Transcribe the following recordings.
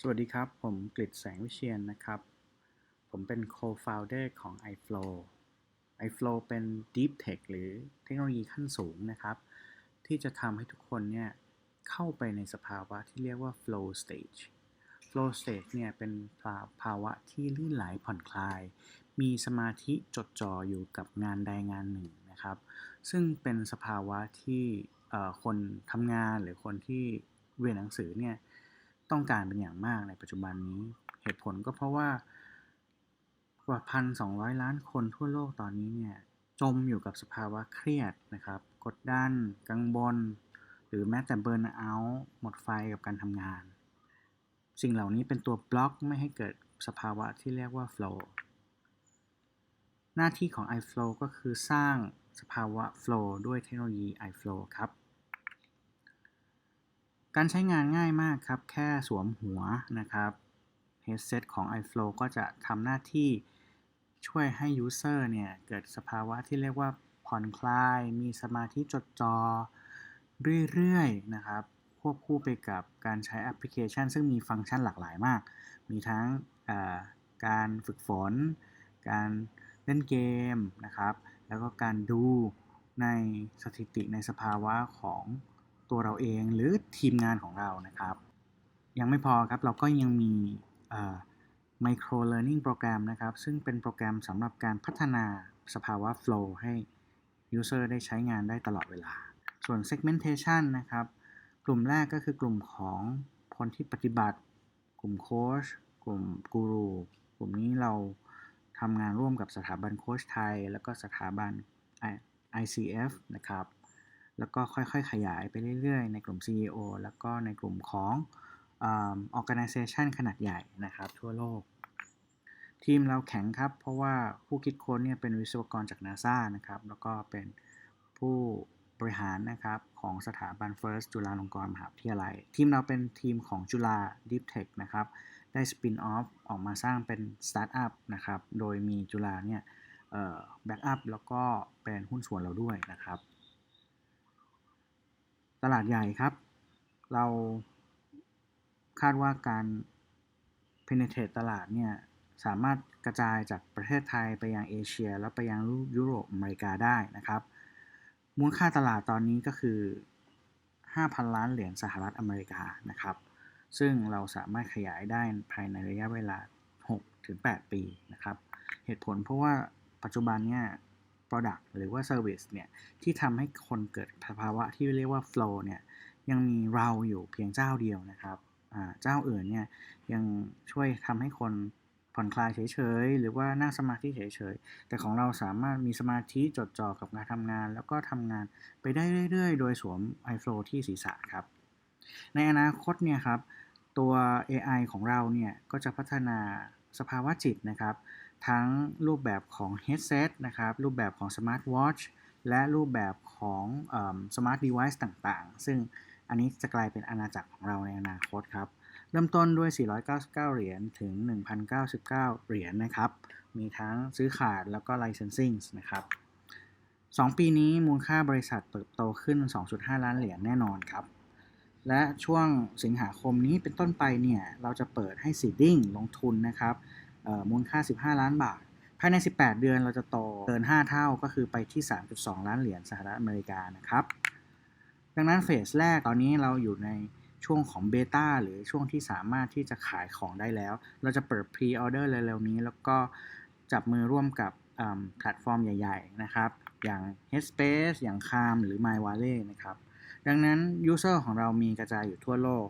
สวัสดีครับ ผมกฤษแสงวิเชียนนะครับ ผมเป็น co-founder ของ iFlow iFlow เป็น Deep Tech หรือเทคโนโลยีขั้นสูงนะครับ ที่จะทำให้ทุกคนเนี่ยเข้าไปในสภาวะที่เรียกว่า flow stage flow stage เนี่ยเป็นภาวะที่ลื่นไหลผ่อนคลาย มีสมาธิจดจ่ออยู่กับงานใดงานหนึ่งนะครับ ซึ่งเป็นสภาวะที่คนทำงานหรือคนที่เรียนหนังสือเนี่ย ต้องการเป็นอย่างมากในปัจจุบันนี้ เหตุผลก็เพราะว่ากว่าพันสองล้านคนทั่วโลกตอนนี้เนี่ยจมอยู่กับสภาวะเครียดนะครับ กดดัน กังวลหรือแม้แต่เบิร์นเอาท์หมดไฟกับการทำงาน สิ่งเหล่านี้เป็นตัวบล็อกไม่ให้เกิดสภาวะที่เรียกว่า flow หน้าที่ของ iFlow ก็คือสร้างสภาวะ flow ด้วยเทคโนโลยี iFlow ครับ การใช้งานง่ายมากครับ แค่สวมหัวนะครับ headset ของ iFlow ก็จะทำหน้าที่ช่วยให้ user เนี่ย เกิดสภาวะที่เรียกว่าผ่อนคลาย มีสมาธิจดจอเรื่อยๆ นะครับ ควบคู่ไปกับการใช้แอปพลิเคชัน ซึ่งมีฟังก์ชันหลากหลายมาก มีทั้งการฝึกฝน การเล่นเกมนะครับ แล้วก็การดูในสถิติในสภาวะของ ตัวเราเองหรือทีมงานของเรานะครับ ยังไม่พอครับเราก็ยังมี micro learning โปรแกรมนะครับ ซึ่งเป็นโปรแกรมสำหรับการพัฒนาสภาวะ flow ให้ user ได้ใช้งานได้ตลอดเวลา ส่วน segmentation นะครับ กลุ่มแรกก็คือกลุ่มของคนที่ปฏิบัติ กลุ่มโค้ชกลุ่มกูรูกลุ่มนี้เราทำงานร่วมกับสถาบันโค้ชไทย แล้วก็สถาบัน ICF นะครับ แล้วก็ค่อยๆ ขยายไปเรื่อยๆ ในกลุ่ม CEO แล้วก็ในกลุ่มของ organization ขนาดใหญ่นะครับทั่วโลก ทีมเราแข็งครับ เพราะว่าผู้คิดค้นเนี่ยเป็นวิศวกรจาก NASA นะครับ แล้วก็เป็นผู้บริหารนะครับของสถาบัน First จุฬาลงกรณ์มหาวิทยาลัย ทีมเราเป็นทีมของจุฬา Deep Tech นะครับ ได้สปินออฟออกมาสร้างเป็นสตาร์ทอัพนะครับ โดยมีจุฬาเนี่ยแบ็กอัพแล้วก็เป็นหุ้นส่วนเราด้วยนะครับ ตลาดใหญ่ครับ เราคาดว่าการ penetrate ตลาดเนี่ยสามารถกระจายจากประเทศไทยไปยังเอเชีย แล้วไปยังยุโรปอเมริกาได้นะครับ มูลค่าตลาดตอนนี้ก็คือ 5,000 ล้านเหรียญสหรัฐอเมริกานะครับ ซึ่งเราสามารถขยายได้ภายในระยะเวลา 6-8 ปีนะครับ เหตุผลเพราะว่าปัจจุบันเนี่ย Product หรือว่า Service เนี่ยที่ทำให้คนเกิดภาวะที่เรียกว่า flow เนี่ยยังมีเราอยู่เพียงเจ้าเดียวนะครับเจ้าอื่นเนี่ยยังช่วยทำให้คนผ่อนคลายเฉยๆ หรือว่านั่งสมาธิเฉยๆ แต่ของเราสามารถมีสมาธิจดจ่อกับงานทำงาน แล้วก็ทำงานไปได้เรื่อยๆ โดยสวม iFlow ที่ศีรษะครับ ในอนาคตเนี่ยครับตัว AI ของเราเนี่ยก็จะพัฒนาสภาวะจิตนะครับ ทั้งรูปแบบของ headset นะครับ รูปแบบของ smart watch และรูปแบบของ smart device ต่างๆ ซึ่งอันนี้จะกลายเป็นอาณาจักรของเราในอนาคตครับ เริ่มต้นด้วย 499 เหรียญถึง 1,099 เหรียญนะครับ มีทั้งซื้อขาดแล้วก็ licensing นะครับ 2 ปีนี้มูลค่าบริษัทเติบโตขึ้น 2.5 ล้านเหรียญแน่นอนครับ และช่วงสิงหาคมนี้เป็นต้นไปเนี่ย เราจะเปิดให้ seeding ลงทุนนะครับ มูลค่า 15 ล้านบาท ภายใน 18 เดือนเราจะโตเกิน 5 เท่าก็คือไปที่ 3.2 ล้านเหรียญสหรัฐอเมริกานะครับ ดังนั้นเฟสแรกตอนนี้เราอยู่ในช่วงของเบต้าหรือช่วงที่สามารถที่จะขายของได้แล้ว เราจะเปิดพรีออเดอร์เร็วๆนี้ แล้วก็จับมือร่วมกับแพลตฟอร์มใหญ่ ๆ นะครับ อย่าง Headspace อย่าง Calm หรือ MyWallet นะครับ ดังนั้น User ของเรามีกระจายอยู่ทั่วโลก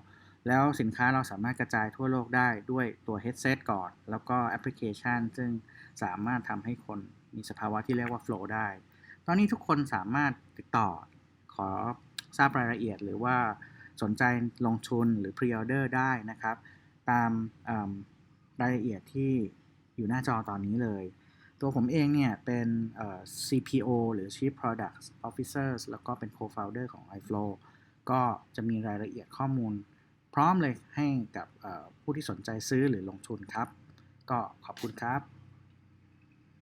แล้วสินค้าเราสามารถกระจายทั่วโลกได้ด้วยตัว headset ก่อน แล้วก็แอปพลิเคชัน ซึ่งสามารถทำให้คนมีสภาวะที่เรียกว่า flow ได้ ตอนนี้ทุกคนสามารถติดต่อขอทราบรายละเอียดหรือว่าสนใจลงทุนหรือ pre-order ได้นะครับ ตามรายละเอียดที่อยู่หน้าจอตอนนี้เลย ตัวผมเองเนี่ยเป็น CPO หรือ Chief Product Officer แล้วก็เป็น Co-founder ของ iFlow ก็จะมีรายละเอียดข้อมูล พร้อมเลยให้กับผู้ที่สนใจซื้อหรือลงทุนครับ ก็ขอบคุณครับ